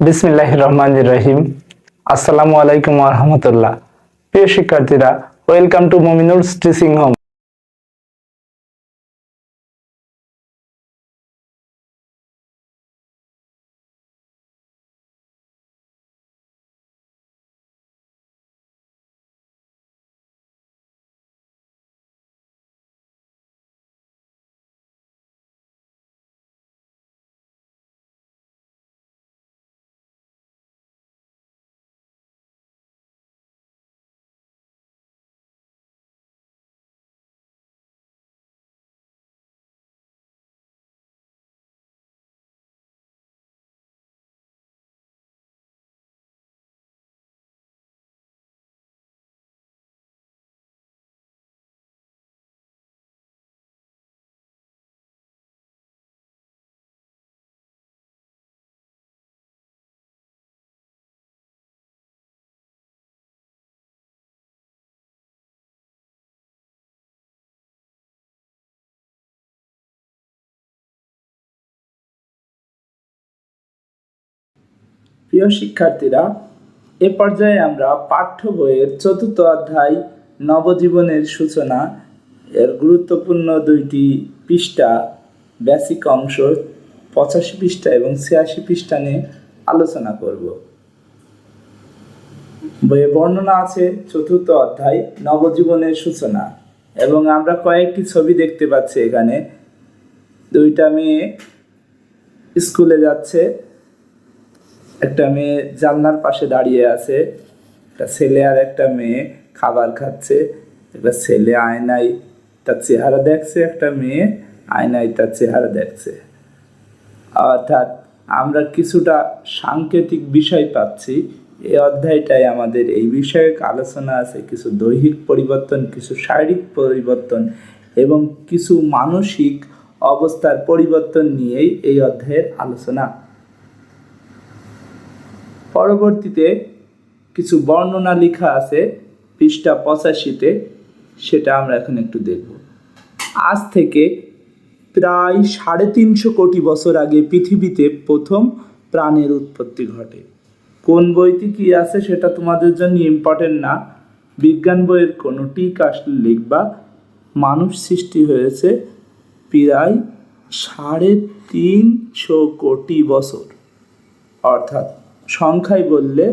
বিসমিল্লাহ রহমান রহিম আসসালামু আলাইকুম আহমতুল্লাহ প্রিয় শিক্ষার্থীরা welcome to Mominul teaching home. প্রিয় শিক্ষার্থীরা, এ পর্যায়ে আমরা পাঠ্য বইয়ের চতুর্থ অধ্যায় নবজীবনের সূচনা, এর গুরুত্বপূর্ণ দুইটি পৃষ্ঠা বেসিক অংশ পঁচাশি পৃষ্ঠা এবং ছিয়াশি পৃষ্ঠা নিয়ে আলোচনা করব। বইয়ে বর্ণনা আছে চতুর্থ অধ্যায় নবজীবনের সূচনা এবং আমরা কয়েকটি ছবি দেখতে পাচ্ছি এখানে। দুইটা মেয়ে স্কুলে যাচ্ছে একটা মেয়ে জানলার পাশে দাঁড়িয়ে আছে। একটা ছেলে আর একটা মেয়ে খাবার খাচ্ছে। একটা ছেলে আয়নায় তার চেহারা দেখছে, একটা মেয়ে আয়নায় তার চেহারা দেখছে। অর্থাৎ আমরা কিছুটা সাংকেতিক বিষয় পাচ্ছি। এই অধ্যায়টায় আমাদের এই বিষয়ক আলোচনা আছে, কিছু দৈহিক পরিবর্তন, কিছু শারীরিক পরিবর্তন এবং কিছু মানসিক অবস্থার পরিবর্তন নিয়েই এই অধ্যায়ের আলোচনা। পরবর্তীতে কিছু বর্ণনা লেখা আছে পৃষ্ঠা পঁচাশিতে, সেটা আমরা এখন একটু দেখব। আজ থেকে প্রায় সাড়ে তিনশো কোটি বছর আগে পৃথিবীতে প্রথম প্রাণের উৎপত্তি ঘটে। কোন বইতে কি আছে সেটা তোমাদের জন্য ইম্পর্টেন্ট না। বিজ্ঞান বইয়ের কোনোটি আসলে লিখবা মানুষ সৃষ্টি হয়েছে প্রায় সাড়ে তিনশো কোটি বছর। অর্থাৎ সংখ্যায় বললে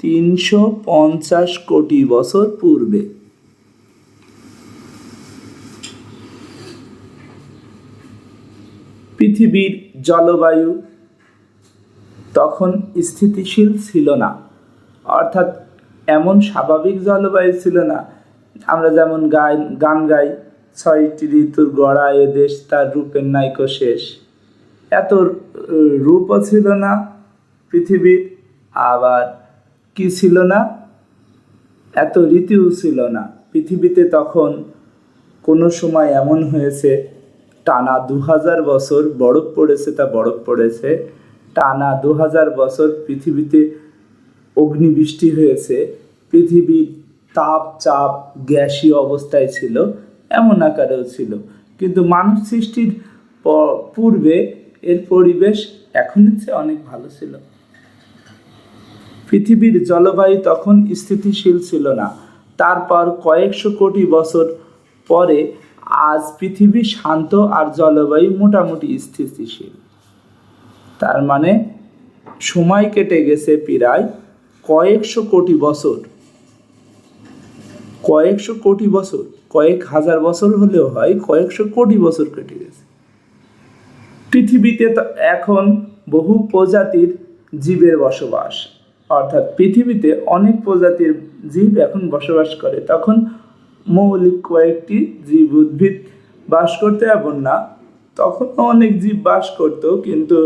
তিনশো পঞ্চাশ কোটি বছর পূর্বে। পৃথিবীর জলবায়ু তখন স্থিতিশীল ছিল না, অর্থাৎ এমন স্বাভাবিক জলবায়ু ছিল না। আমরা যেমন গাই গান গাই, ছয়টি ঋতুর গড়া দেশ তার রূপের নাইকো শেষ। এত রূপও ছিল না পৃথিবীর আবার কি ছিল না? এত ঋতুও ছিল না। পৃথিবীতে তখন কোনো সময় এমন হয়েছে, টানা দু হাজার বছর বরফ পড়েছে তা বরফ পড়েছে, টানা দু হাজার বছর পৃথিবীতে অগ্নিবৃষ্টি হয়েছে, পৃথিবীর তাপ, চাপ, গ্যাসীয় অবস্থায় ছিল, এমন আকারেও ছিল। কিন্তু মানুষ সৃষ্টির পূর্বে এর পরিবেশ এখনের চেয়ে অনেক ভালো ছিল। পৃথিবীর জলবায়ু তখন স্থিতিশীল ছিল না। তারপর কয়েকশো কোটি বছর পরে আজ পৃথিবী শান্ত আর জলবায়ু মোটামুটি স্থিতিশীল। তার মানে সময় কেটে গেছে প্রায় কয়েকশো কোটি বছর। কয়েকশো কোটি বছর, কয়েক হাজার বছর হলেও হয়, কয়েকশো কোটি বছর কেটে গেছে। পৃথিবীতে এখন বহু প্রজাতির জীবের বসবাস। অর্থাৎ পৃথিবীতে অনেক প্রজাতির জীব এখন বসবাস করে। তখন মৌলিক কয়েকটি জীব উদ্ভিদ বাস করতে এমন না তখন অনেক জীব বাস করতো, কিন্তু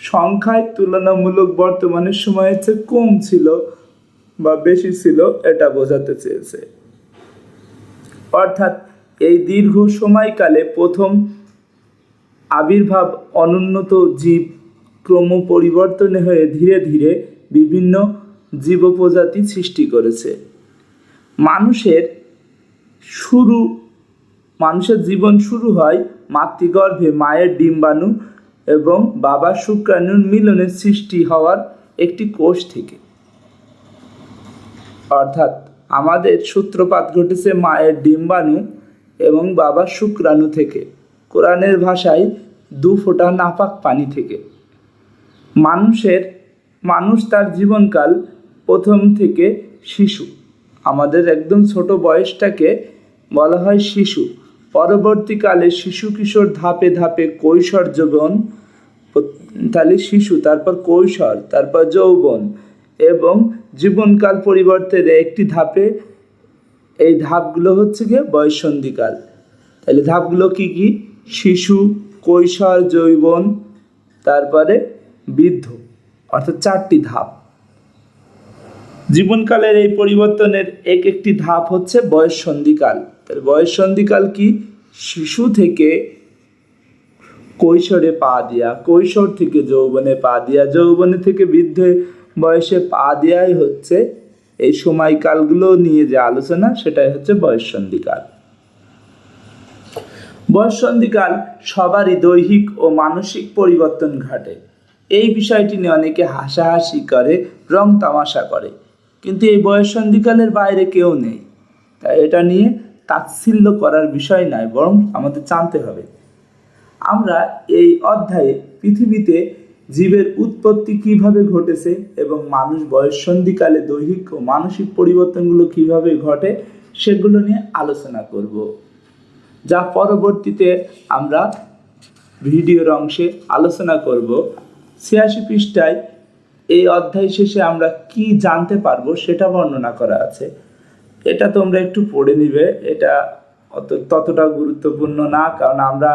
সংখ্যায় তুলনামূলক বর্তমানের সময় হচ্ছে কম ছিল বা বেশি ছিল এটা বোঝাতে চেয়েছে। অর্থাৎ এই দীর্ঘ সময়কালে প্রথম আবির্ভাব অনুন্নত জীব ক্রম পরিবর্তনে হয়ে ধীরে ধীরে বিভিন্ন জীব প্রজাতি সৃষ্টি করেছে। মানুষের শুরু, মানুষের জীবন শুরু হয় মাতৃগর্ভে মায়ের ডিম্বাণু এবং বাবা শুক্রাণুর মিলনের সৃষ্টি হওয়ার একটি কোষ থেকে। অর্থাৎ আমাদের সূত্রপাত ঘটেছে মায়ের ডিম্বাণু এবং বাবার শুক্রাণু থেকে। কোরআনের ভাষায় দু ফোঁটা নাপাক পানি থেকে। মানুষের মানুষ তার জীবনকাল প্রথম থেকে শিশু। আমাদের একদম ছোট বয়সটাকে বলা হয় শিশু। পরবর্তীকালে শিশু কিশোর ধাপে ধাপে কৈশোর যৌবন, তাহলে শিশু, তারপর কৈশোর, তারপর যৌবন এবং জীবনকাল পরিবর্তনের একটি ধাপে এই ধাপগুলো হচ্ছে গিয়ে বয়ঃসন্ধিকাল। তাহলে ধাপগুলো কি কি? শিশু, কৈশোর, যৌবন, তারপরে বৃদ্ধ। অর্থাৎ চারটি ধাপ। জীবনকালের এই পরিবর্তনের এক একটি ধাপ হচ্ছে বয়স সন্ধিকাল। তাহলে বয়ঃসন্ধিকাল কি? শিশু থেকে কৈশোরে পা দেওয়া কৈশোর থেকে যৌবনে পা দেওয়া যৌবনে থেকে বৃদ্ধ বয়সে পা দেওয়াই হচ্ছে এই সময়কালগুলো নিয়ে যে আলোচনা, সেটাই হচ্ছে বয়ঃসন্ধিকাল বয়ঃসন্ধিকাল সবারই দৈহিক ও মানসিক পরিবর্তন ঘটে। এই বিষয়টি নিয়ে অনেকে হাসাহাসি করে, রং তামাশা করে। কিন্তু এই বয়ঃসন্ধিকালের বাইরে কেউ নেই। তাই এটা নিয়ে তাচ্ছিল্য করার বিষয় নয়, বরং আমাদের জানতে হবে। আমরা এই অধ্যায়ে পৃথিবীতে জীবের উৎপত্তি কীভাবে ঘটেছে এবং মানুষ বয়ঃসন্ধিকালে দৈহিক ও মানসিক পরিবর্তনগুলো কীভাবে ঘটে, সেগুলো নিয়ে আলোচনা করব। যা পরবর্তীতে আমরা ভিডিওর অংশে আলোচনা করব। ছিয়াশি পৃষ্ঠায় এই অধ্যায় শেষে আমরা কি জানতে পারব সেটা বর্ণনা করা আছে। এটা তোমরা একটু পড়ে নিবে। এটা অত ততটা গুরুত্বপূর্ণ না, কারণ আমরা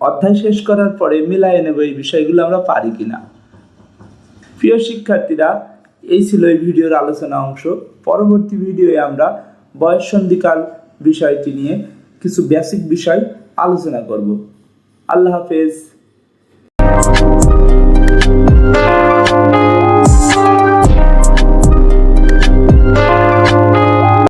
অধ্যায় শেষ করার পরে মিলাই নেব এই বিষয়গুলো আমরা পারি কিনা। প্রিয় শিক্ষার্থীরা, এই ছিল এই ভিডিওর আলোচনা অংশ। পরবর্তী ভিডিওয়ে আমরা বয়ঃসন্ধিকাল বিষয়টি নিয়ে কিছু বেসিক বিষয় আলোচনা করব। আল্লাহ হাফেজ।